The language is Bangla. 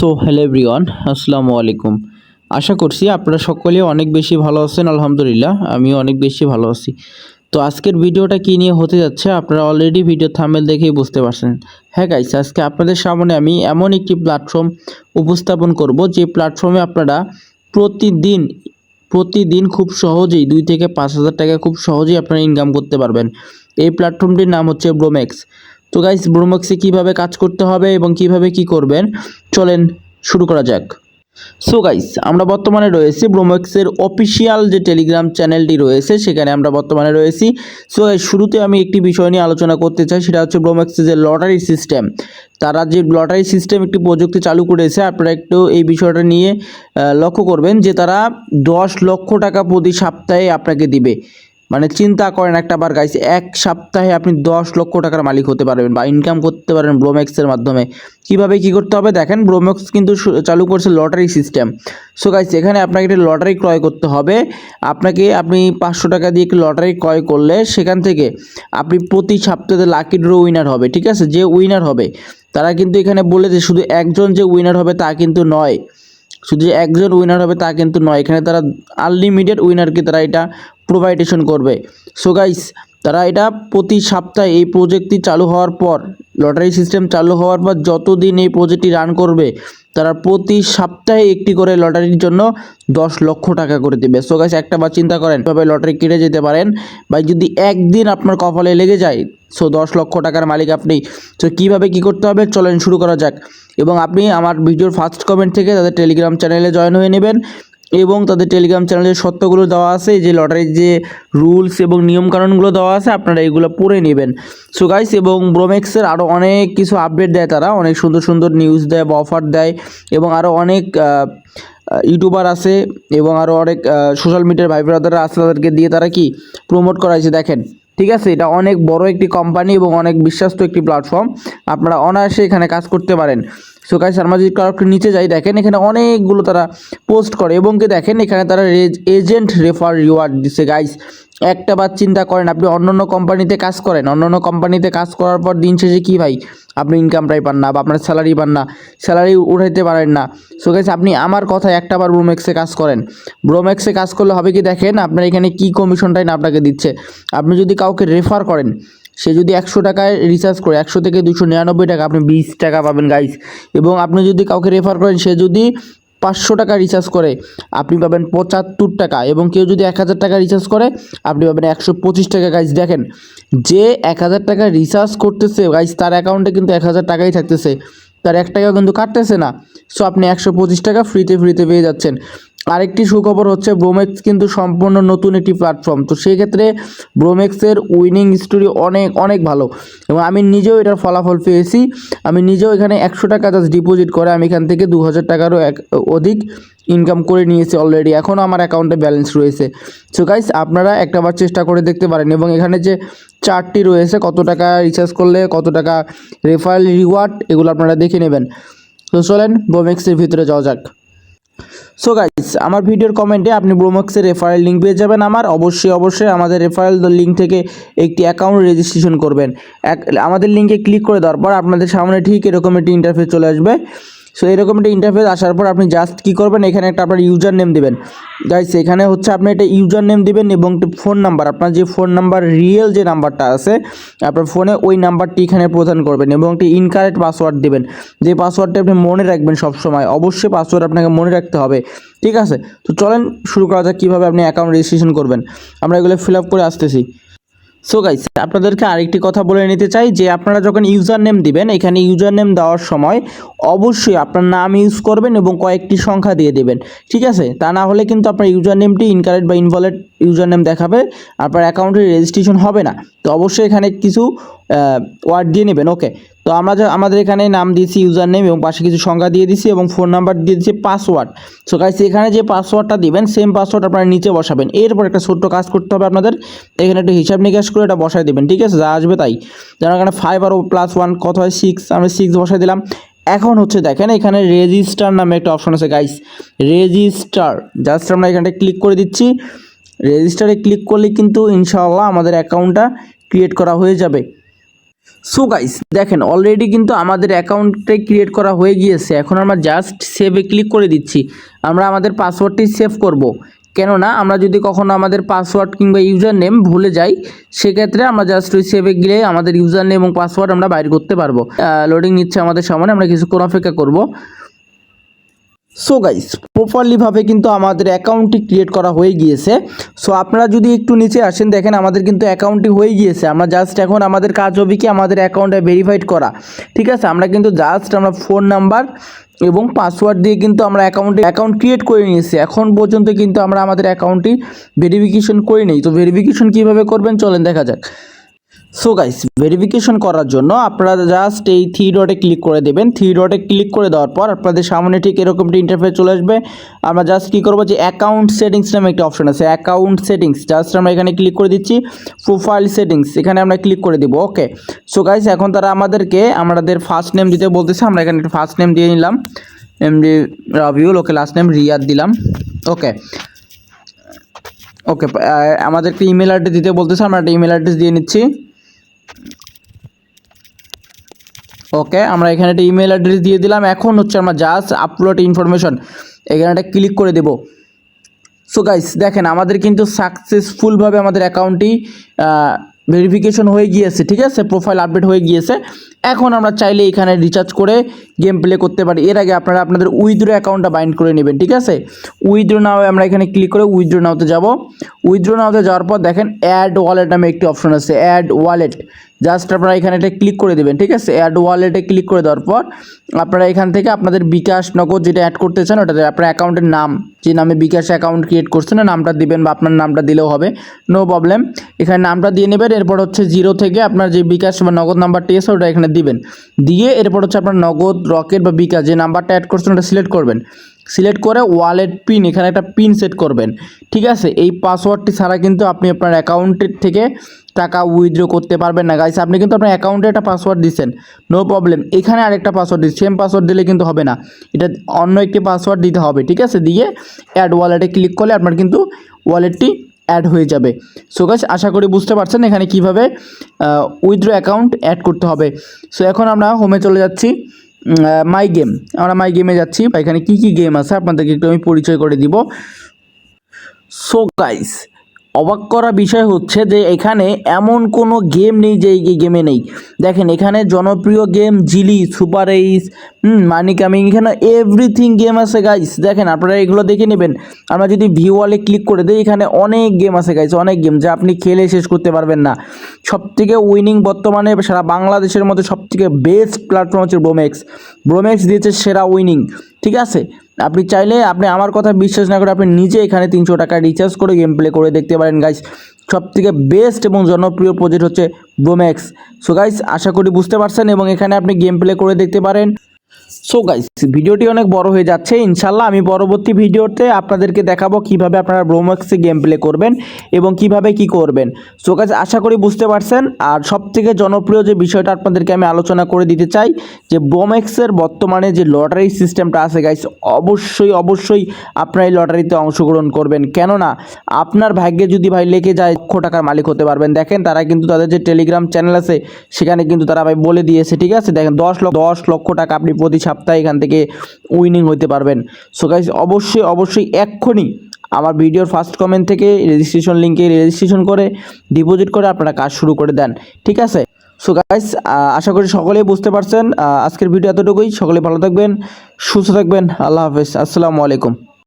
সো হ্যালো এভরিওয়ান, আসসালামু আলাইকুম। আশা করছি আপনারা সকলে অনেক বেশি ভালো আছেন, আলহামদুলিল্লাহ, আমিও অনেক বেশি ভালো আছি। তো আজকের ভিডিওটা কী নিয়ে হতে যাচ্ছে আপনারা অলরেডি ভিডিও থামেল দেখেই বুঝতে পারছেন। হ্যাঁ গাইস আজকে আপনাদের সামনে আমি এমন একটি প্ল্যাটফর্ম উপস্থাপন করব, যে প্ল্যাটফর্মে আপনারা প্রতিদিন প্রতিদিন খুব সহজেই দুই থেকে পাঁচ হাজার টাকা খুব সহজেই আপনারা ইনকাম করতে পারবেন। এই প্ল্যাটফর্মটির নাম হচ্ছে ব্রোম্যাক্স তো গাইস ব্রোম্যাক্সে কীভাবে কাজ করতে হবে এবং কীভাবে কি করবেন? চলেন শুরু করা যাক। সো গাইস আমরা বর্তমানে রয়েছি ব্রোম্যাক্সের অফিসিয়াল যে টেলিগ্রাম চ্যানেলটি রয়েছে, সেখানে আমরা বর্তমানে রয়েছি। সো গাইস শুরুতে আমি একটি বিষয় নিয়ে আলোচনা করতে চাই, সেটা হচ্ছে ব্রোম্যাক্সের যে লটারি সিস্টেম তারা যে লটারি সিস্টেম একটি প্রযুক্তি চালু করেছে, আপনারা একটু এই বিষয়টা নিয়ে লক্ষ্য করবেন যে তারা দশ লক্ষ টাকা প্রতি সপ্তাহে আপনাকে দিবে। মানে চিন্তা করেন একটা বার গাইস এক সপ্তাহে আপনি দশ লক্ষ টাকার মালিক হতে পারবেন বা ইনকাম করতে পারেন ব্রোম্যাক্সের মাধ্যমে। কীভাবে কি করতে হবে? দেখেন ব্রোম্যাক্স কিন্তু চালু করছে লটারি সিস্টেম সো গাইস এখানে আপনাকে একটি লটারি ক্রয় করতে হবে। আপনাকে, আপনি পাঁচশো টাকা দিয়ে একটি লটারি ক্রয় করলে সেখান থেকে আপনি প্রতি সপ্তাহে লাকি ড্র উইনার হবে, ঠিক আছে? যে উইনার হবে, তারা কিন্তু এখানে বলেছে শুধু একজন যে উইনার হবে তা কিন্তু নয়। শুধু যে একজন উইনার হবে তা কিন্তু নয়, এখানে তারা আনলিমিটেড উইনারকে তারা এটা প্রোভাইডেশন করবে। সো গাইস তারা এটা প্রতি সপ্তাহে এই প্রজেক্টটি চালু হওয়ার পর লটারি সিস্টেম চালু হওয়ার পর যতদিন এই প্রজেক্টটি রান করবে তারা প্রতি সপ্তাহে একটি করে লটারির জন্য দশ লক্ষ টাকা করে দেবে। সো গাছ একটা বার চিন্তা করেন তবে লটারি কেটে যেতে পারেন? বা যদি একদিন আপনার কপালে লেগে যায় সো দশ লক্ষ টাকার মালিক আপনি সো কীভাবে কী করতে হবে? চলেন শুরু করা যাক। এবং আপনি আমার ভিডিওর ফার্স্ট কমেন্ট থেকে তাদের টেলিগ্রাম চ্যানেলে জয়েন হয়ে নেবেন। এবং তাদের টেলিগ্রাম চ্যানেলের সত্যগুলো দেওয়া আছে যে লটারির যে রুলস এবং নিয়মকানুনগুলো দেওয়া আছে, আপনারা এগুলো পড়ে নেবেন। সো গাইস এবং ব্রোমেক্সের আরও অনেক কিছু আপডেট দেয় তারা, অনেক সুন্দর সুন্দর নিউজ দেয়, বা অফার দেয়, এবং আরও অনেক ইউটিউবার আছে, এবং আরও অনেক সোশ্যাল মিডিয়ার ভাই ব্রাদাররা আছে, তাদেরকে দিয়ে তারা কি প্রমোট করাইছে, দেখেন। ঠিক আছে, এটা অনেক বড় একটি কোম্পানি এবং অনেক বিশ্বস্ত একটি প্ল্যাটফর্ম আপনারা অনায়াসে এখানে কাজ করতে পারেন। সো গাইস আমরা যদি কারও একটু নিচে যাই, দেখেন এখানে অনেকগুলো তারা পোস্ট করে এবং কি দেখেন এখানে তারা এজেন্ট রেফার রিওয়ার্ড দিচ্ছে গাইস একটা বার চিন্তা করেন, আপনি অন্য অন্য কোম্পানিতে কাজ করেন অন্য অন্য কোম্পানিতে কাজ করার পর দিন শেষে কী ভাই? আপনি ইনকামটাই পান না বা আপনার স্যালারি পান না স্যালারি উঠাইতে পারেন না। সো গাইস আপনি আমার কথা একটা বার ব্রোম্যাক্সে কাজ করেন। ব্রোমেক্সে কাজ করলে হবে কি দেখেন, আপনার এখানে কী কমিশনটাই না আপনাকে দিচ্ছে। আপনি যদি কাউকে রেফার করেন সে যদি একশো টাকায় রিচার্জ করে, একশো থেকে দুশো নিরানব্বই টাকা, আপনি বিশ টাকা পাবেন গাইস এবং আপনি যদি কাউকে রেফার করেন, সে যদি পাঁচশো টাকা রিচার্জ করে, আপনি পাবেন পঁচাত্তর টাকা। এবং কেউ যদি এক হাজার টাকা রিচার্জ করে, আপনি পাবেন একশো পঁচিশ টাকা গাইজ দেখেন, যে এক হাজার টাকা রিচার্জ করতেছে গাইজ তার অ্যাকাউন্টে কিন্তু এক হাজার টাকাই থাকতেছে। তার এক টাকাও কিন্তু কাটতেছে না। সো আপনি একশো পঁচিশ টাকা ফ্রিতে ফ্রিতে পেয়ে যাচ্ছেন। আরেকটি সুখবর হচ্ছে ব্রোমেক্স কিন্তু সম্পূর্ণ নতুন একটি প্ল্যাটফর্ম তো সেই ক্ষেত্রে ব্রোমেক্সের উইনিং স্টোরি অনেক অনেক ভালো। এবং আমি নিজেও এটার ফলাফল পেয়েছি। আমি নিজেও এখানে একশো টাকা জাস্ট ডিপোজিট করে আমি এখান থেকে দু হাজার টাকারও এক, অধিক ইনকাম করে নিয়েছি অলরেডি এখনও আমার অ্যাকাউন্টে ব্যালেন্স রয়েছে। সো গাইস আপনারা একটাবার চেষ্টা করে দেখতে পারেন। এবং এখানে যে চার্টটি রয়েছে, কত টাকা রিচার্জ করলে, কত টাকা রেফারেল রিওয়ার্ড এগুলো আপনারা দেখে নেবেন। তো চলেন, ব্রোমেক্সের ভিতরে যাওয়া যাক। সো গাইস আমার ভিডিওর কমেন্টে আপনি ব্রোমক্সের রেফারেল লিঙ্ক পেয়ে যাবেন আমার। অবশ্যই অবশ্যই আমাদের রেফারেল লিঙ্ক থেকে একটি অ্যাকাউন্ট রেজিস্ট্রেশন করবেন। আমাদের লিঙ্কে ক্লিক করে দেওয়ার পর আপনাদের সামনে ঠিক এরকম একটি ইন্টারফেস চলে আসবে। সো এরকম একটা ইন্টারফেস আসার পর আপনি জাস্ট কী করবেন? এখানে একটা আপনার ইউজার নেম দেবেন। গাইস এখানে হচ্ছে আপনি একটা ইউজার নেম দিবেন এবং ফোন নাম্বার আপনার যে ফোন নাম্বার রিয়েল যে নাম্বারটা আছে, আপনার ফোনে ওই নাম্বারটি এখানে প্রদান করবেন এবং একটি ইনকারেক্ট পাসওয়ার্ড দেবেন। যে পাসওয়ার্ডটা আপনি মনে রাখবেন সব সময় অবশ্যই পাসওয়ার্ড আপনাকে মনে রাখতে হবে। ঠিক আছে? তো চলেন, শুরু করা যাক কীভাবে আপনি অ্যাকাউন্ট রেজিস্ট্রেশন করবেন। আমরা এগুলো ফিল আপ করে আসতেছি। সো গাইস আপনাদেরকে আরেকটি কথা বলে নিতে চাই যে আপনারা যখন ইউজার নেম দিবেন, এখানে ইউজার নেম দেওয়ার সময় অবশ্যই আপনার নাম ইউজ করবেন এবং কয়েকটি সংখ্যা দিয়ে দেবেন। ঠিক আছে? তা না হলে কিন্তু আপনার ইউজার নেমটি ইনকারেক্ট বা ইনভলেট ইউজার নেম দেখাবে, আপনার অ্যাকাউন্টের রেজিস্ট্রেশন হবে না। তো অবশ্যই এখানে কিছু ওয়ার্ড দিয়ে নেবেন। ওকে তো আমরা আমাদের এখানে নাম দিয়েছি ইউজার নেম এবং পাশে কিছু সংখ্যা দিয়ে দিছি এবং ফোন নাম্বার দিয়ে দিচ্ছি পাসওয়ার্ড সো গাইস এখানে যে পাসওয়ার্ডটা দিবেন সেম পাসওয়ার্ড আপনারা নিচে বসাবেন। এরপর একটা ছোট্ট কাজ করতে হবে আপনাদের। এখানে একটা হিসাব নিকাশ করে এটা বসাই দেবেন, ঠিক আছে? যা আসবে তাই। যেন এখানে ফাইভ আর প্লাস ওয়ান কত হয়? সিক্স আমি সিক্স বসাই দিলাম। এখন হচ্ছে দেখেন, এখানে রেজিস্টার নামে একটা অপশন আছে গাইস রেজিস্টার জাস্ট আমরা এখানটা ক্লিক করে দিচ্ছি। রেজিস্টারে ক্লিক করলে কিন্তু ইনশাআল্লাহ আমাদের অ্যাকাউন্টটা ক্রিয়েট করা হয়ে যাবে। সো গাইস দেখেন অলরেডি কিন্তু আমাদের অ্যাকাউন্টে ক্রিয়েট করা হয়ে গিয়েছে। এখন আমরা জাস্ট সেভে ক্লিক করে দিচ্ছি। আমরা আমাদের পাসওয়ার্ডটি সেভ করব। কেননা, আমরা যদি কখনো আমাদের পাসওয়ার্ড কিংবা ইউজার নেম ভুলে যাই, সেক্ষেত্রে আমরা জাস্ট ওই সেভে গেলে আমাদের ইউজার নেম এবং পাসওয়ার্ড আমরা বাইর করতে পারব। লোডিং নিচ্ছে আমাদের সামনে, আমরা কিছুক্ষণ অপেক্ষা করব। সো গাইস প্রপারলিভাবে কিন্তু আমাদের অ্যাকাউন্টটি ক্রিয়েট করা হয়ে গিয়েছে। সো আপনারা যদি একটু নিচে আসেন, দেখেন আমাদের কিন্তু অ্যাকাউন্টটি হয়ে গিয়েছে। আমরা জাস্ট এখন আমাদের কাজ হবে কি আমাদের অ্যাকাউন্টে ভেরিফাইড করা। ঠিক আছে? আমরা কিন্তু জাস্ট আমরা ফোন নাম্বার এবং পাসওয়ার্ড দিয়ে কিন্তু আমরা অ্যাকাউন্টে অ্যাকাউন্ট ক্রিয়েট করে নিয়েছি। এখন পর্যন্ত কিন্তু আমরা আমাদের অ্যাকাউন্টটি ভেরিফিকেশন করে নিই। তো ভেরিফিকেশন কীভাবে করবেন? চলেন দেখা যাক। সো গাইস ভেরিফিকেশন করার জন্য আপনারা জাস্ট এই থ্রি ডটে ক্লিক করে দেবেন। থ্রি ডটে ক্লিক করে দেওয়ার পর আপনাদের সামনে ঠিক এরকম একটা ইন্টারফেস চলে আসবে। আমরা জাস্ট কী করব যে অ্যাকাউন্ট সেটিংস নামে একটা অপশন আছে। অ্যাকাউন্ট সেটিংস জাস্ট আমরা এখানে ক্লিক করে দিচ্ছি। প্রোফাইল সেটিংস এখানে আমরা ক্লিক করে দিব ওকে সো গাইস এখন তারা আমাদেরকে, আমাদের ফার্স্ট নেম দিতে বলতেছে। আমরা এখানে একটা ফার্স্ট নেম দিয়ে নিলাম। MD Rabiul okay last name Riyad দিলাম ওকে ওকে আমাদেরকে ইমেল অ্যাড্রেস দিতে বলতেছে। আমরা একটা ইমেল অ্যাড্রেস দিয়ে নিচ্ছি। ওকে, আমরা এখানে একটা ইমেল অ্যাড্রেস দিয়ে দিলাম। এখন হচ্ছে আমরা জাস্ট আপলোড ইনফরমেশন এখানে একটা ক্লিক করে দেবো। সো গাইস দেখেন, আমাদের কিন্তু সাকসেসফুলভাবে আমাদের অ্যাকাউন্টটি ভেরিফিকেশন হয়ে গিয়েছে, ঠিক আছে? প্রোফাইল আপডেট হয়ে গিয়েছে। এখন আমরা চাইলে এখানে রিচার্জ করে গেম প্লে করতে পারি। এর আগে আপনারা আপনাদের উইথড্রো অ্যাকাউন্টটা বাইন্ড করে নেবেন, ঠিক আছে? উইথড্রো নাও আমরা এখানে ক্লিক করে উইথড্রো নাওতে যাব। উইথড্রো নাওতে যাওয়ার পর দেখেন অ্যাড ওয়ালেট নামে একটি অপশন আছে অ্যাড ওয়ালেট জাস্ট আপনারা এখানে এটা ক্লিক করে দেবেন, ঠিক আছে? অ্যাড ওয়ালেটে ক্লিক করে দেওয়ার পর আপনারা এখান থেকে আপনাদের বিকাশ নগদ যেটা অ্যাড করতে চান, ওটাতে আপনার অ্যাকাউন্টের নাম, যে নামে বিকাশ অ্যাকাউন্ট ক্রিয়েট করছেন, না, নামটা দিবেন বা আপনার নামটা দিলেও হবে নো প্রবলেম এখানে নামটা দিয়ে নেবেন, এরপর হচ্ছে জিরো থেকে আপনার যে বিকাশ বা নগদ নাম্বারটি আছে, ওটা এখানে দিবেন। দিয়ে এরপর হচ্ছে আপনার নগদ, রকেট বা বিকাশ যে নাম্বারটা অ্যাড করছেন, ওটা সিলেক্ট করবেন। সিলেক্ট করে ওয়ালেট পিন এখানে একটা পিন সেট করবেন, ঠিক আছে? এই পাসওয়ার্ডটি ছাড়া কিন্তু আপনি আপনার অ্যাকাউন্টের থেকে টাকা উইথড্র করতে পারবেন না। গাইস আপনি কিন্তু আপনার অ্যাকাউন্টে একটা পাসওয়ার্ড দিচ্ছেন। নো প্রবলেম এখানে আরেকটা পাসওয়ার্ড দিচ্ছি। সেম পাসওয়ার্ড দিলে কিন্তু হবে না। এটা অন্য একটি পাসওয়ার্ড দিতে হবে, ঠিক আছে? দিয়ে অ্যাড ওয়ালেটে ক্লিক করলে আপনার কিন্তু ওয়ালেটটি অ্যাড হয়ে যাবে। সো গাছ আশা করি বুঝতে পারছেন এখানে কীভাবে উইথড্র অ্যাকাউন্ট অ্যাড করতে হবে। সো এখন আমরা হোমে চলে যাচ্ছি। মাই গেম আমরা মাই গেমে যাচ্ছি। বা এখানে কী কী গেম আছে? আপনাদেরকে একটু আমি পরিচয় করে দিব। সো গাইস অবাক করা বিষয় হচ্ছে যে এখানে এমন কোনো গেম নেই যে এই গেমে নেই। দেখেন, এখানে জনপ্রিয় game JILI, super ace money coming এখানে এভরিথিং গেম আছে গাইস দেখেন, আপনারা এগুলো দেখে নেবেন। আমরা যদি ভিউ ওয়ালে ক্লিক করে দিই, এখানে অনেক গেম আছে গাইস অনেক গেম যা আপনি খেলে শেষ করতে পারবেন না। সবথেকে উইনিং বর্তমানে সারা বাংলাদেশের মধ্যে সবথেকে বেস্ট প্ল্যাটফর্ম হচ্ছে ব্রোমেক্স ব্রোমেক্স দিয়েছে সেরা উইনিং ঠিক আছে? আপনি চাইলে আপনি আমার কথা বিশ্বাস না করে আপনি নিজে এখানে তিনশো টাকা রিচার্জ করে গেম প্লে করে দেখতে পারেন গাইস সব থেকে বেস্ট এবং জনপ্রিয় প্রজেক্ট হচ্ছে ব্রোম্যাক্স সো গাইস আশা করি বুঝতে পারছেন এবং এখানে আপনি গেম প্লে করে দেখতে পারেন। সো গাইস ভিডিওটি অনেক বড় হয়ে যাচ্ছে। ইনশাল্লাহ আমি পরবর্তী ভিডিওতে আপনাদেরকে দেখাবো কীভাবে আপনারা ব্রোম্যাক্সে গেম প্লে করবেন এবং কীভাবে কি করবেন। সো গাইস আশা করি বুঝতে পারছেন। আর সব থেকে জনপ্রিয় যে বিষয়টা আপনাদেরকে আমি আলোচনা করে দিতে চাই, যে ব্রোম্যাক্সের বর্তমানে যে লটারি সিস্টেমটা আছে গাইস অবশ্যই অবশ্যই আপনারা এই লটারিতে অংশগ্রহণ করবেন। কেননা, আপনার ভাগ্যে যদি ভাই লেগে যায়, লক্ষ টাকার মালিক হতে পারবেন। দেখেন, তারা কিন্তু তাদের যে টেলিগ্রাম চ্যানেল আছে, সেখানে কিন্তু তারা ভাই বলে দিয়েছে, ঠিক আছে? দেখেন, দশ লক্ষ দশ লক্ষ টাকা আপনি প্রতি সপ্তাহে এখান থেকে উইনিং হইতে পারবেন। সো গাইস অবশ্যই অবশ্যই এক্ষুনি আমার ভিডিওর ফার্স্ট কমেন্ট থেকে রেজিস্ট্রেশন লিঙ্কে রেজিস্ট্রেশন করে ডিপোজিট করে আপনারা কাজ শুরু করে দেন। ঠিক আছে? সো গাইস আশা করি সকলেই বুঝতে পারছেন। আজকের ভিডিও এতটুকুই। সকলে ভালো থাকবেন, সুস্থ থাকবেন। আল্লাহ হাফিজ। আসসালামু আলাইকুম।